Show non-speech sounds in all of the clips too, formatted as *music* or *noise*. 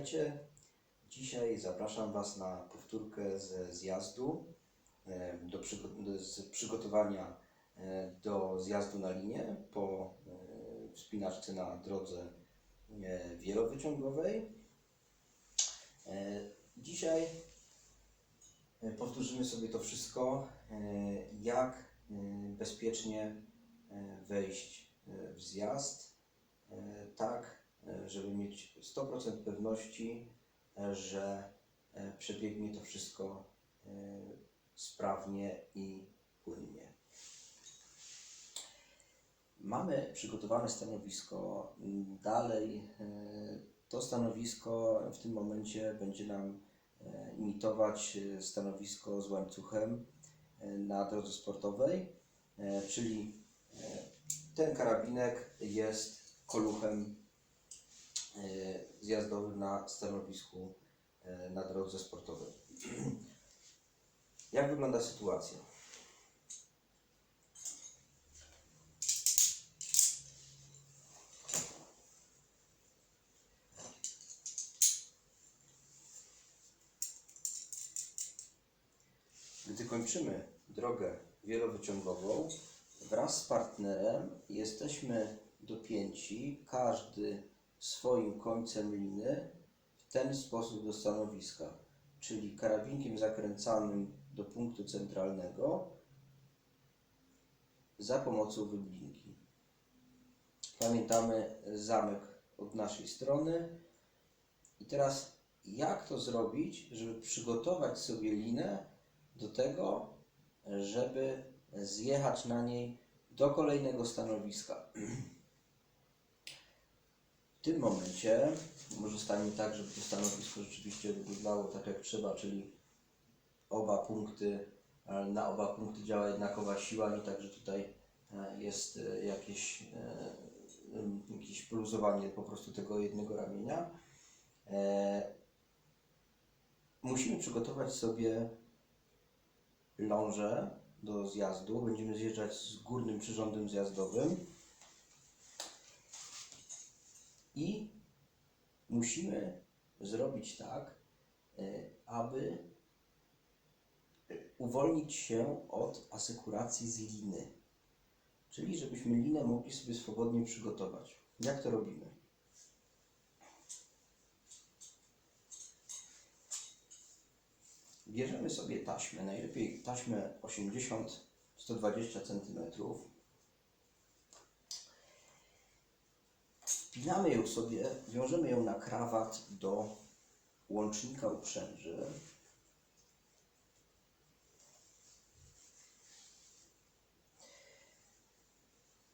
Witajcie. Dzisiaj zapraszam Was na powtórkę ze zjazdu, e, do przygo- z przygotowania e, do zjazdu na linię po e, wspinaczce na drodze wielowyciągowej. Dzisiaj powtórzymy sobie to wszystko, jak bezpiecznie wejść w zjazd, tak żeby mieć 100% pewności, e, że e, przebiegnie to wszystko e, sprawnie i płynnie. Mamy przygotowane stanowisko. Dalej e, to stanowisko w tym momencie będzie nam e, imitować e, stanowisko z łańcuchem e, na drodze sportowej, e, czyli e, ten karabinek jest koluchem e, zjazdowym na stanowisku e, na drodze sportowej. *clears throat* Jak wygląda sytuacja? Gdy kończymy drogę wielowyciągową, wraz z partnerem jesteśmy dopięci, każdy swoim końcem liny, w ten sposób do stanowiska, czyli karabinkiem zakręcanym do punktu centralnego za pomocą wyblinki. Pamiętamy zamek od naszej strony. I teraz jak to zrobić, żeby przygotować sobie linę do tego, żeby zjechać na niej do kolejnego stanowiska. *clears throat* W tym momencie może stanie tak, żeby to stanowisko rzeczywiście wyglądało tak jak trzeba, czyli oba punkty, e, na oba punkty działa jednakowa siła, nie tak, że tutaj e, jest e, jakieś, jakieś poluzowanie po prostu tego jednego ramienia. Musimy przygotować sobie lążę do zjazdu. Będziemy zjeżdżać z górnym przyrządem zjazdowym. I musimy zrobić tak, e, aby uwolnić się od asekuracji z liny. Czyli żebyśmy linę mogli sobie swobodnie przygotować. Jak to robimy? Bierzemy sobie taśmę, najlepiej taśmę 80-120 cm. Wpinamy ją sobie, wiążemy ją na krawat do łącznika uprzęży.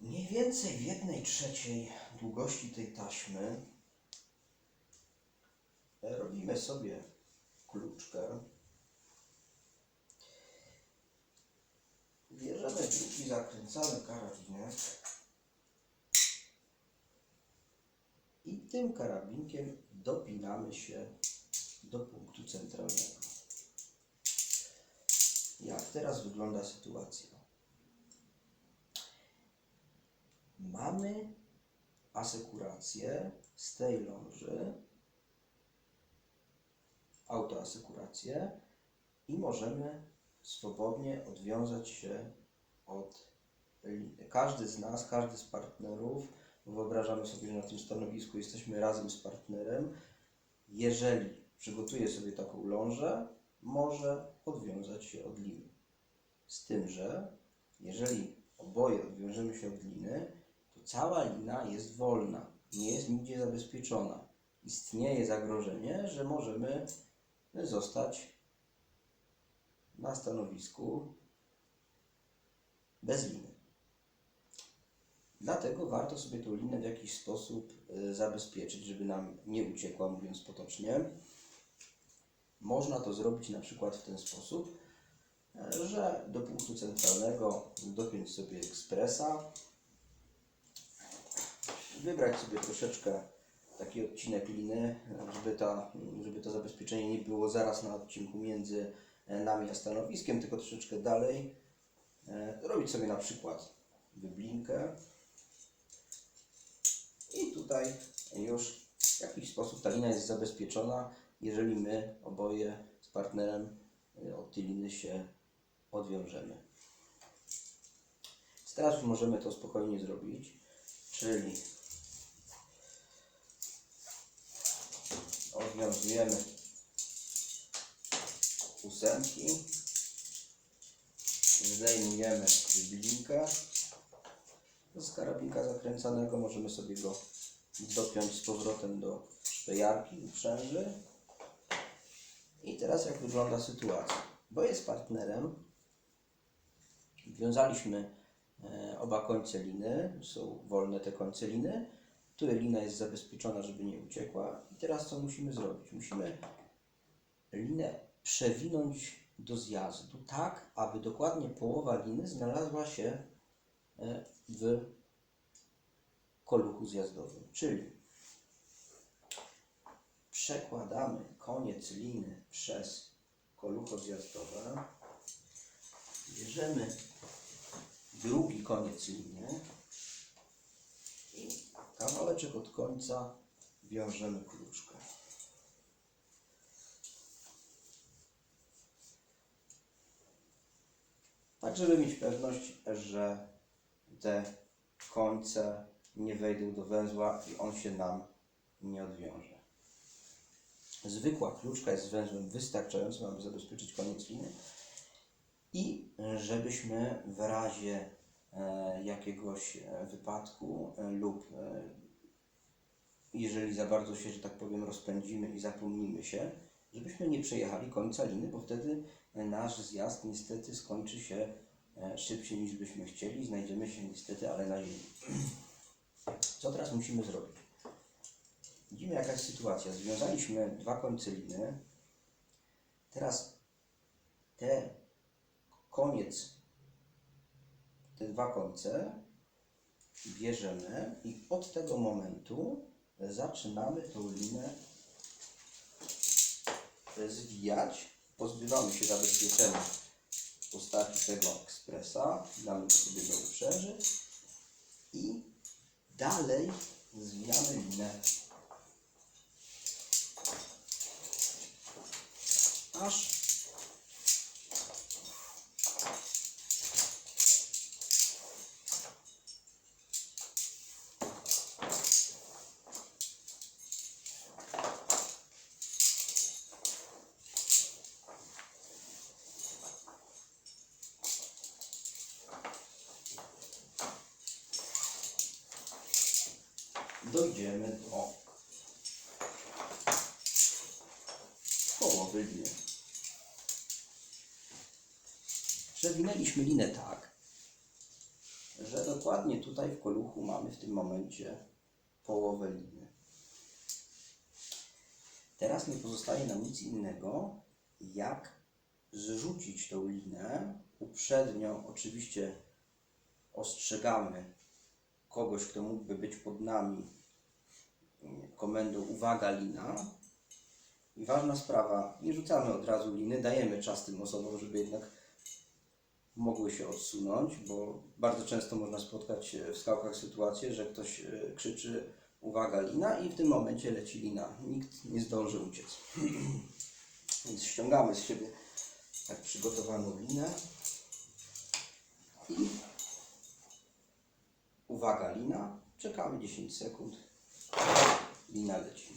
Mniej więcej w jednej trzeciej długości tej taśmy robimy sobie kluczkę. Bierzemy drugi zakręcany karabinek i tym karabinkiem dopinamy się do punktu centralnego. Jak teraz wygląda sytuacja? Mamy asekurację z tej ląży, autoasekurację i możemy swobodnie odwiązać się od. Każdy z nas, każdy z partnerów, wyobrażamy sobie, że na tym stanowisku jesteśmy razem z partnerem. Jeżeli przygotuje sobie taką lążę, może odwiązać się od liny. Z tym, że jeżeli oboje odwiążemy się od liny, to cała lina jest wolna, nie jest nigdzie zabezpieczona. Istnieje zagrożenie, że możemy zostać na stanowisku bez liny. Dlatego warto sobie tą linę w jakiś sposób y, zabezpieczyć, żeby nam nie uciekła, mówiąc potocznie. Można to zrobić na przykład w ten sposób, e, że do punktu centralnego dopiąć sobie ekspresa, wybrać sobie troszeczkę taki odcinek liny, żeby, ta, żeby to zabezpieczenie nie było zaraz na odcinku między e, nami a stanowiskiem, tylko troszeczkę dalej. E, Robić sobie na przykład wyblinkę tutaj już w jakiś sposób ta lina jest zabezpieczona, jeżeli my oboje z partnerem y, od tej liny się odwiążemy. Teraz możemy to spokojnie zrobić, czyli odwiązujemy ósemki, zdejmujemy wyblinkę z karabinka zakręcanego, możemy sobie go dopiąć z powrotem do szpejarki uprzęży. I teraz jak wygląda sytuacja? Bo jest partnerem, wiązaliśmy e, oba końce liny, są wolne te końce liny, tu lina jest zabezpieczona, żeby nie uciekła. I teraz co musimy zrobić? Musimy linę przewinąć do zjazdu, tak aby dokładnie połowa liny znalazła się e, w koluchu zjazdowym. Czyli przekładamy koniec liny przez kolucho zjazdowe, bierzemy drugi koniec liny i kawałeczek od końca wiążemy kluczkę. Tak, żeby mieć pewność, że te końce nie wejdą do węzła i on się nam nie odwiąże. Zwykła kluczka jest węzłem wystarczającym, aby zabezpieczyć koniec liny i żebyśmy w razie e, jakiegoś e, wypadku e, lub jeżeli za bardzo się, że tak powiem, rozpędzimy i zapomnimy się, żebyśmy nie przejechali końca liny, bo wtedy nasz zjazd niestety skończy się szybciej niż byśmy chcieli. Znajdziemy się niestety, ale na ziemi. *clears throat* Co teraz musimy zrobić? Widzimy jaka jest sytuacja. Związaliśmy dwa końce liny. Teraz te koniec, te dwa końce bierzemy i od tego momentu zaczynamy tą linę zwijać. Pozbywamy się zabezpieczenia postaci tego ekspresa, damy sobie do uprzęży i dalej zwijamy linę. Aż dojdziemy do połowy liny. Przewinęliśmy linę tak, że dokładnie tutaj w koluchu mamy w tym momencie połowę liny. Teraz nie pozostaje nam nic innego, jak zrzucić tą linę. Uprzednio oczywiście ostrzegamy kogoś, kto mógłby być pod nami komendą uwaga lina. I ważna sprawa, nie rzucamy od razu liny, dajemy czas tym osobom, żeby jednak mogły się odsunąć, bo bardzo często można spotkać w skałkach sytuację, że ktoś e, krzyczy uwaga lina i w tym momencie leci lina. Nikt nie zdąży uciec. *clears throat* Więc ściągamy z siebie tak przygotowaną linę i uwaga lina, czekamy 10 sekund, lina leci.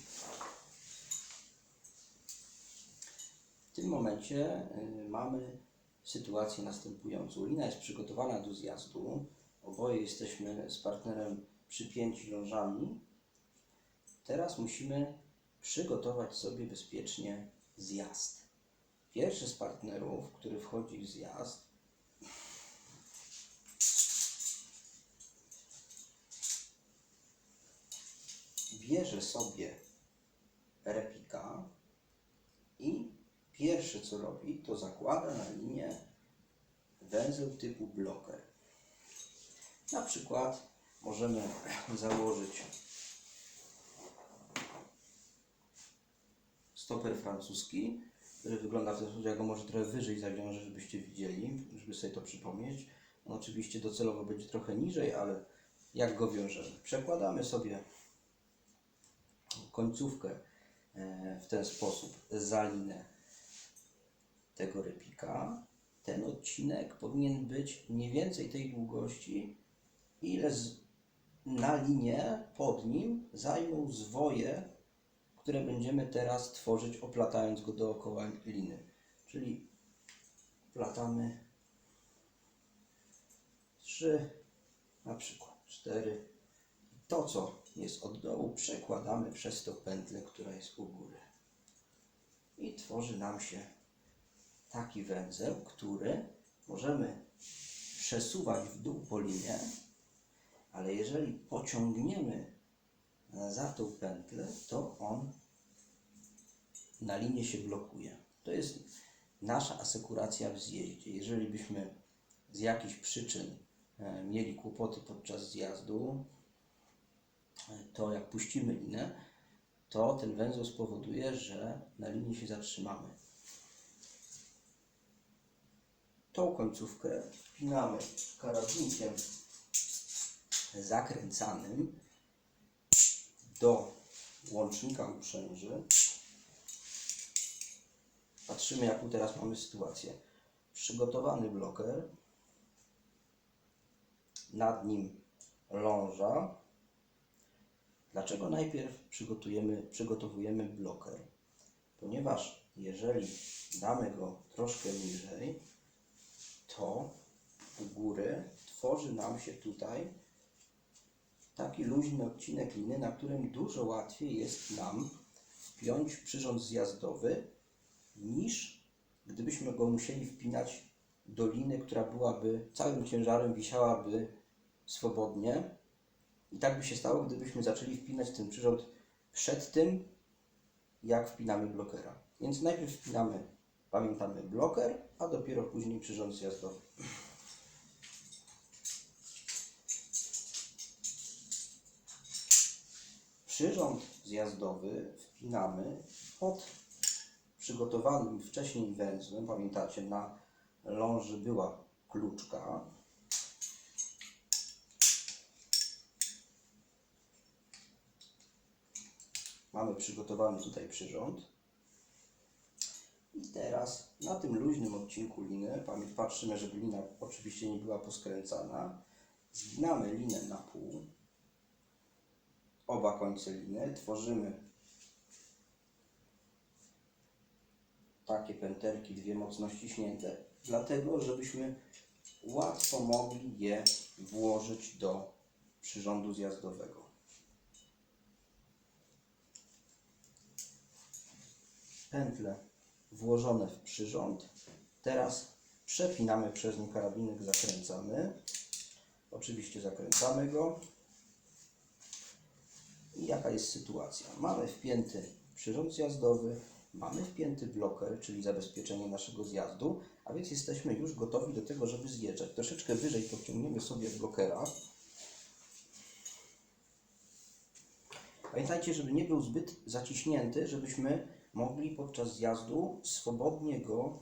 W tym momencie y, mamy sytuację następującą. Lina jest przygotowana do zjazdu. Oboje jesteśmy z partnerem przypięci lążami. Teraz musimy przygotować sobie bezpiecznie zjazd. Pierwszy z partnerów, który wchodzi w zjazd, bierze sobie repika i pierwsze co robi, to zakłada na linię węzeł typu bloker. Na przykład możemy *clears throat* założyć stoper francuski, który wygląda w ten sposób, ja go może trochę wyżej zawiążę, żebyście widzieli, żeby sobie to przypomnieć. On oczywiście docelowo będzie trochę niżej, ale jak go wiążemy? Przekładamy sobie końcówkę e, w ten sposób za linę tego repika, ten odcinek powinien być mniej więcej tej długości, ile z, na linię pod nim zajmą zwoje, które będziemy teraz tworzyć, oplatając go dookoła liny. Czyli platamy trzy, na przykład cztery. To, co jest od dołu, przekładamy przez tą pętlę, która jest u góry. I tworzy nam się taki węzeł, który możemy przesuwać w dół po linie, ale jeżeli pociągniemy za tą pętlę, to on na linie się blokuje. To jest nasza asekuracja w zjeździe. Jeżeli byśmy z jakichś przyczyn e, mieli kłopoty podczas zjazdu, to jak puścimy linę, to ten węzeł spowoduje, że na linii się zatrzymamy. Tą końcówkę wpinamy karabinkiem zakręcanym do łącznika uprzęży. Patrzymy, jaką teraz mamy sytuację. Przygotowany bloker, nad nim ląża. Dlaczego najpierw przygotujemy, przygotowujemy bloker? Ponieważ jeżeli damy go troszkę niżej, to u góry tworzy nam się tutaj taki luźny odcinek liny, na którym dużo łatwiej jest nam wpiąć przyrząd zjazdowy niż gdybyśmy go musieli wpinać do liny, która byłaby całym ciężarem wisiałaby swobodnie. I tak by się stało, gdybyśmy zaczęli wpinać ten przyrząd przed tym, jak wpinamy blokera. Więc najpierw wpinamy, pamiętamy, bloker, a dopiero później przyrząd zjazdowy. Przyrząd zjazdowy wpinamy pod przygotowanym wcześniej węzłem. Pamiętacie, na ląży była kluczka. Mamy przygotowany tutaj przyrząd. I teraz na tym luźnym odcinku liny, patrzymy, żeby lina oczywiście nie była poskręcana, zginamy linę na pół, oba końce liny, tworzymy takie pętelki, dwie mocno ściśnięte, dlatego żebyśmy łatwo mogli je włożyć do przyrządu zjazdowego. Pętle włożone w przyrząd. Teraz przepinamy przez nie karabinek, zakręcamy. Oczywiście zakręcamy go. I jaka jest sytuacja? Mamy wpięty przyrząd zjazdowy, mamy wpięty bloker, czyli zabezpieczenie naszego zjazdu, a więc jesteśmy już gotowi do tego, żeby zjeżdżać. Troszeczkę wyżej podciągniemy sobie blokera. Pamiętajcie, żeby nie był zbyt zaciśnięty, żebyśmy mogli podczas zjazdu swobodnie go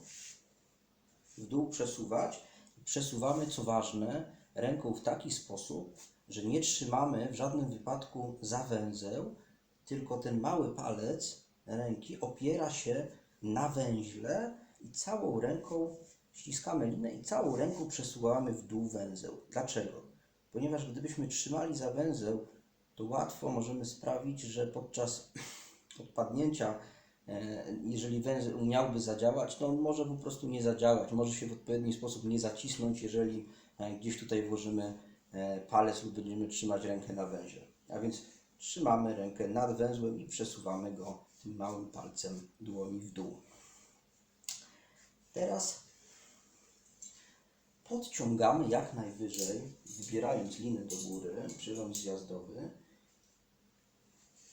w dół przesuwać. Przesuwamy, co ważne, ręką w taki sposób, że nie trzymamy w żadnym wypadku za węzeł, tylko ten mały palec ręki opiera się na węźle i całą ręką ściskamy linę i całą ręką przesuwamy w dół węzeł. Dlaczego? Ponieważ gdybyśmy trzymali za węzeł, to łatwo możemy sprawić, że podczas *clears throat* odpadnięcia, jeżeli węzeł miałby zadziałać, to on może po prostu nie zadziałać, może się w odpowiedni sposób nie zacisnąć, jeżeli e, gdzieś tutaj włożymy e, palec lub będziemy trzymać rękę na węzie. A więc trzymamy rękę nad węzłem i przesuwamy go tym małym palcem dłoni w dół. Teraz podciągamy jak najwyżej, wybierając linę do góry, przyrząd zjazdowy.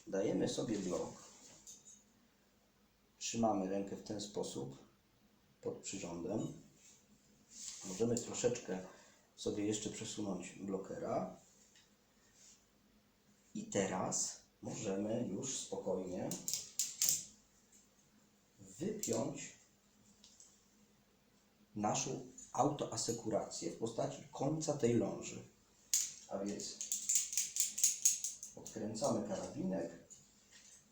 Dajemy sobie blok. Trzymamy rękę w ten sposób pod przyrządem. Możemy troszeczkę sobie jeszcze przesunąć blokera. I teraz możemy już spokojnie wypiąć naszą autoasekurację w postaci końca tej ląży. A więc odkręcamy karabinek,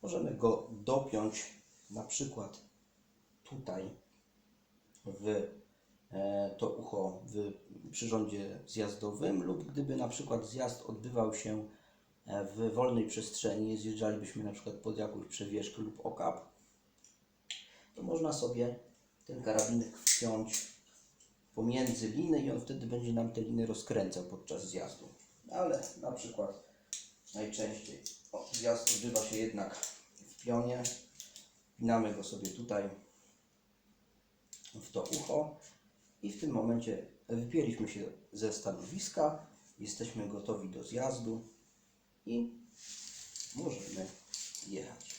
możemy go dopiąć na przykład tutaj w e, to ucho w przyrządzie zjazdowym lub gdyby na przykład zjazd odbywał się e, w wolnej przestrzeni, zjeżdżalibyśmy na przykład pod jakąś przewieszkę lub okap, to można sobie ten karabinek wpiąć pomiędzy liny i on wtedy będzie nam te liny rozkręcał podczas zjazdu. Ale na przykład najczęściej o, zjazd odbywa się jednak w pionie. Wpinamy go sobie tutaj w to ucho i w tym momencie wypięliśmy się ze stanowiska, jesteśmy gotowi do zjazdu i możemy jechać.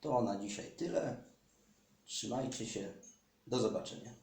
To na dzisiaj tyle. Trzymajcie się. Do zobaczenia.